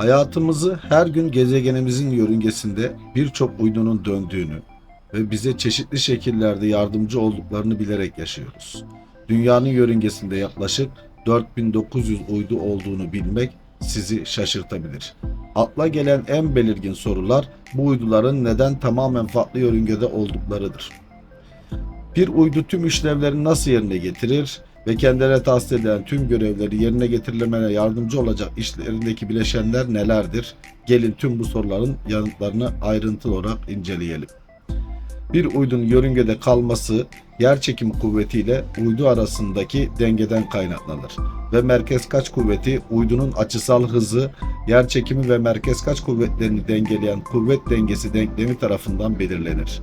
Hayatımızı her gün gezegenimizin yörüngesinde birçok uydunun döndüğünü ve bize çeşitli şekillerde yardımcı olduklarını bilerek yaşıyoruz. Dünyanın yörüngesinde yaklaşık 4900 uydu olduğunu bilmek sizi şaşırtabilir. Akla gelen en belirgin sorular bu uyduların neden tamamen farklı yörüngede olduklarıdır. Bir uydu tüm işlevlerini nasıl yerine getirir ve kendilerine tahsis edilen tüm görevleri yerine getirilemene yardımcı olacak işlerindeki bileşenler nelerdir? Gelin tüm bu soruların yanıtlarını ayrıntılı olarak inceleyelim. Bir uydunun yörüngede kalması yer çekimi kuvvetiyle uydu arasındaki dengeden kaynaklanır ve merkez kaç kuvveti uydunun açısal hızı, yer çekimi ve merkez kaç kuvvetlerini dengeleyen kuvvet dengesi denklemi tarafından belirlenir.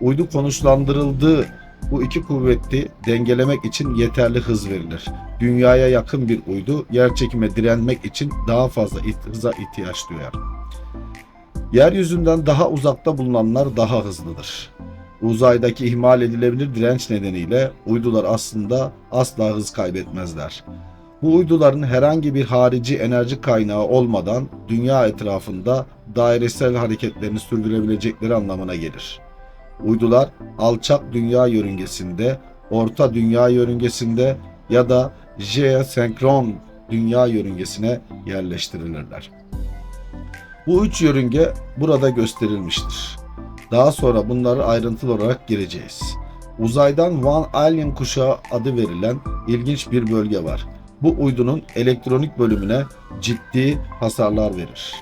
Uydu konuşlandırıldığı bu iki kuvveti dengelemek için yeterli hız verilir. Dünyaya yakın bir uydu yer çekime direnmek için daha fazla hıza ihtiyaç duyar. Yeryüzünden daha uzakta bulunanlar daha hızlıdır. Uzaydaki ihmal edilebilir direnç nedeniyle uydular aslında asla hız kaybetmezler. Bu uyduların herhangi bir harici enerji kaynağı olmadan dünya etrafında dairesel hareketlerini sürdürebilecekleri anlamına gelir. Uydular alçak dünya yörüngesinde, orta dünya yörüngesinde ya da jeosenkron dünya yörüngesine yerleştirilirler. Bu üç yörünge burada gösterilmiştir. Daha sonra bunları ayrıntılı olarak gireceğiz. Uzaydan Van Allen kuşağı adı verilen ilginç bir bölge var. Bu uydunun elektronik bölümüne ciddi hasarlar verir.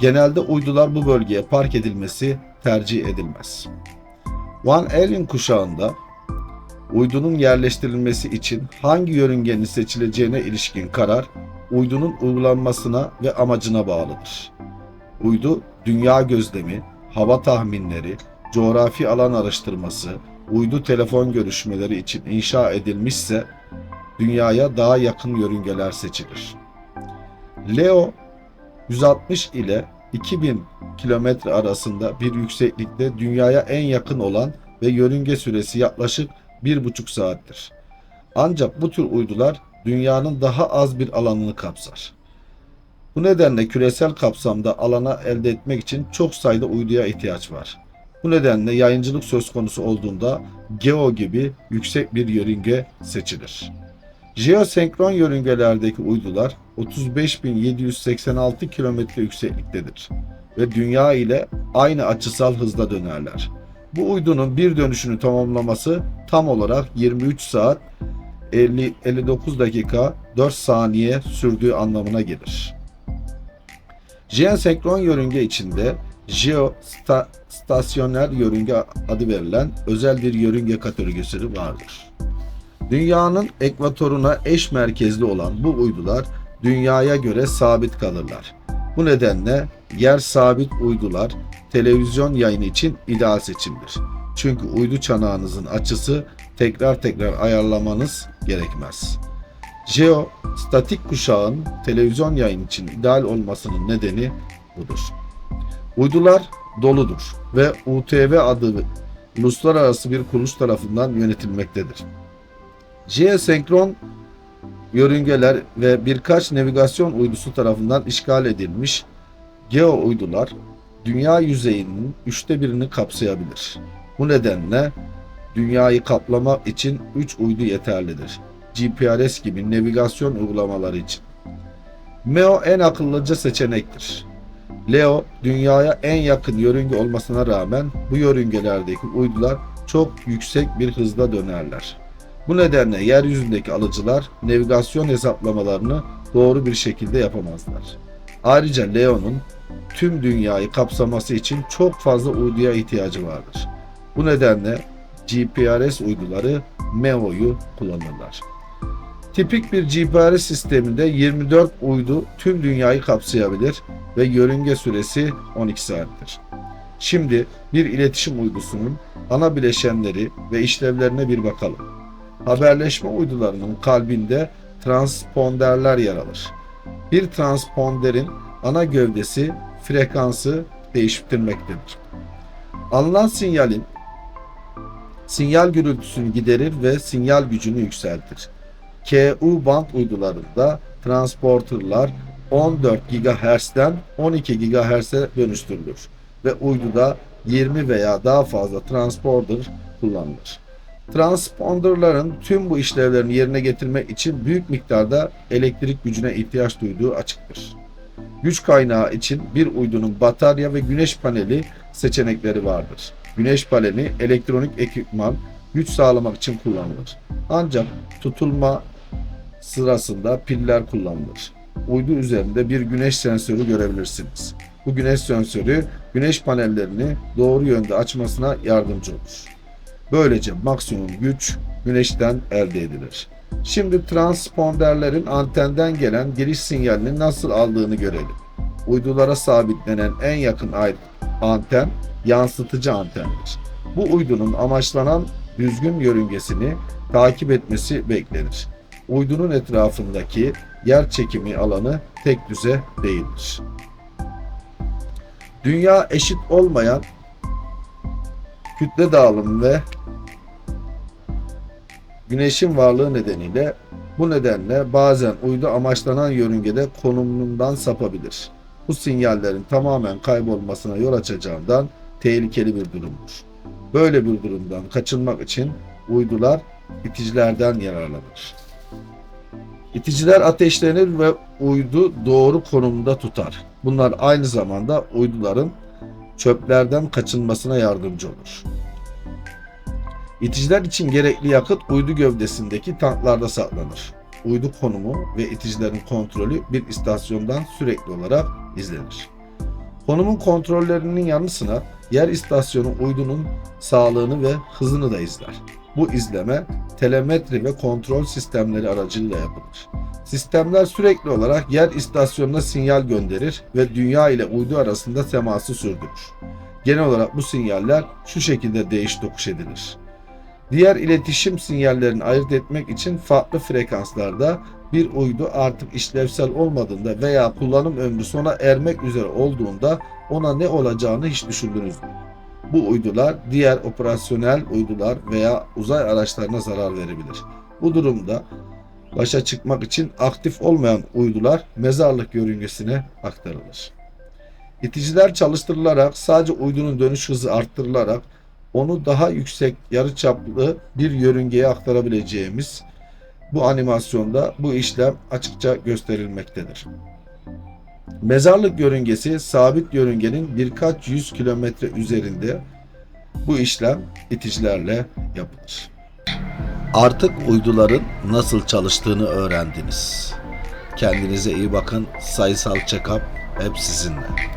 Genelde uydular bu bölgeye park edilmesi tercih edilmez. Van Allen kuşağında uydunun yerleştirilmesi için hangi yörüngenin seçileceğine ilişkin karar uydunun uygulanmasına ve amacına bağlıdır. Uydu, dünya gözlemi, hava tahminleri, coğrafi alan araştırması, uydu telefon görüşmeleri için inşa edilmişse dünyaya daha yakın yörüngeler seçilir. Leo 160 ile 2000 kilometre arasında bir yükseklikte dünyaya en yakın olan ve yörünge süresi yaklaşık 1,5 saattir. Ancak bu tür uydular dünyanın daha az bir alanını kapsar. Bu nedenle küresel kapsamda alana elde etmek için çok sayıda uyduya ihtiyaç var. Bu nedenle yayıncılık söz konusu olduğunda GEO gibi yüksek bir yörünge seçilir. Jeosenkron yörüngelerdeki uydular 35.786 kilometre yüksekliktedir ve dünya ile aynı açısal hızda dönerler. Bu uydunun bir dönüşünü tamamlaması tam olarak 23 saat 50, 59 dakika 4 saniye sürdüğü anlamına gelir. Jeosenkron yörünge içinde jeostasyoner yörünge adı verilen özel bir yörünge kategorisi vardır. Dünyanın ekvatoruna eş merkezli olan bu uydular dünyaya göre sabit kalırlar. Bu nedenle yer sabit uydular televizyon yayını için ideal seçimdir. Çünkü uydu çanağınızın açısı tekrar tekrar ayarlamanız gerekmez. Jeo statik kuşağın televizyon yayın için ideal olmasının nedeni budur. Uydular doludur ve UTV adı uluslararası bir kuruluş tarafından yönetilmektedir. Jeosenkron yörüngeler ve birkaç navigasyon uydusu tarafından işgal edilmiş geo uydular dünya yüzeyinin üçte birini kapsayabilir. Bu nedenle dünyayı kaplamak için 3 uydu yeterlidir. GPRS gibi navigasyon uygulamaları için. MEO en akıllıca seçenektir. Leo dünyaya en yakın yörünge olmasına rağmen bu yörüngelerdeki uydular çok yüksek bir hızla dönerler. Bu nedenle yeryüzündeki alıcılar navigasyon hesaplamalarını doğru bir şekilde yapamazlar. Ayrıca Leo'nun tüm dünyayı kapsaması için çok fazla uyduya ihtiyacı vardır. Bu nedenle GPRS uyduları MEO'yu kullanırlar. Tipik bir GPRS sisteminde 24 uydu tüm dünyayı kapsayabilir ve yörünge süresi 12 saattir. Şimdi bir iletişim uydusunun ana bileşenleri ve işlevlerine bir bakalım. Haberleşme uydularının kalbinde transponderler yer alır. Bir transponderin ana gövdesi frekansı değiştirmektedir. Alınan sinyalin sinyal gürültüsünü giderir ve sinyal gücünü yükseltir. KU band uydularında transporterlar 14 GHz'den 12 GHz'e dönüştürülür ve uyduda 20 veya daha fazla transponder kullanılır. Transponderların tüm bu işlevlerini yerine getirmek için büyük miktarda elektrik gücüne ihtiyaç duyduğu açıktır. Güç kaynağı için bir uydunun batarya ve güneş paneli seçenekleri vardır. Güneş paneli elektronik ekipman güç sağlamak için kullanılır. Ancak tutulma sırasında piller kullanılır. Uydu üzerinde bir güneş sensörü görebilirsiniz. Bu güneş sensörü güneş panellerini doğru yönde açmasına yardımcı olur. Böylece maksimum güç güneşten elde edilir. Şimdi transponderlerin antenden gelen giriş sinyalini nasıl aldığını görelim. Uydulara sabitlenen en yakın anten yansıtıcı antendir. Bu uydunun amaçlanan düzgün yörüngesini takip etmesi beklenir. Uydunun etrafındaki yer çekimi alanı tek düze değildir. Dünya eşit olmayan kütle dağılımı ve güneşin varlığı nedeniyle bu nedenle bazen uydu amaçlanan yörüngede konumundan sapabilir. Bu sinyallerin tamamen kaybolmasına yol açacağından tehlikeli bir durumdur. Böyle bir durumdan kaçınmak için uydular iticilerden yararlanır. İticiler ateşlenir ve uydu doğru konumda tutar. Bunlar aynı zamanda uyduların çöplerden kaçınmasına yardımcı olur. İticiler için gerekli yakıt uydu gövdesindeki tanklarda saklanır. Uydu konumu ve iticilerin kontrolü bir istasyondan sürekli olarak izlenir. Konumun kontrollerinin yanı yer istasyonu uydunun sağlığını ve hızını da izler. Bu izleme telemetri ve kontrol sistemleri aracılığıyla yapılır. Sistemler sürekli olarak yer istasyonuna sinyal gönderir ve dünya ile uydu arasında teması sürdürür. Genel olarak bu sinyaller şu şekilde değiş tokuş edilir. Diğer iletişim sinyallerini ayırt etmek için farklı frekanslarda bir uydu artık işlevsel olmadığında veya kullanım ömrü sona ermek üzere olduğunda ona ne olacağını hiç düşündünüz mü? Bu uydular diğer operasyonel uydular veya uzay araçlarına zarar verebilir. Bu durumda başa çıkmak için aktif olmayan uydular mezarlık yörüngesine aktarılır. İticiler çalıştırılarak sadece uydunun dönüş hızı arttırılarak onu daha yüksek yarıçaplı bir yörüngeye aktarabileceğimiz bu animasyonda bu işlem açıkça gösterilmektedir. Mezarlık yörüngesi sabit yörüngenin birkaç yüz kilometre üzerinde bu işlem iticilerle yapılır. Artık uyduların nasıl çalıştığını öğrendiniz. Kendinize iyi bakın. Sayısal check-up hep sizinle.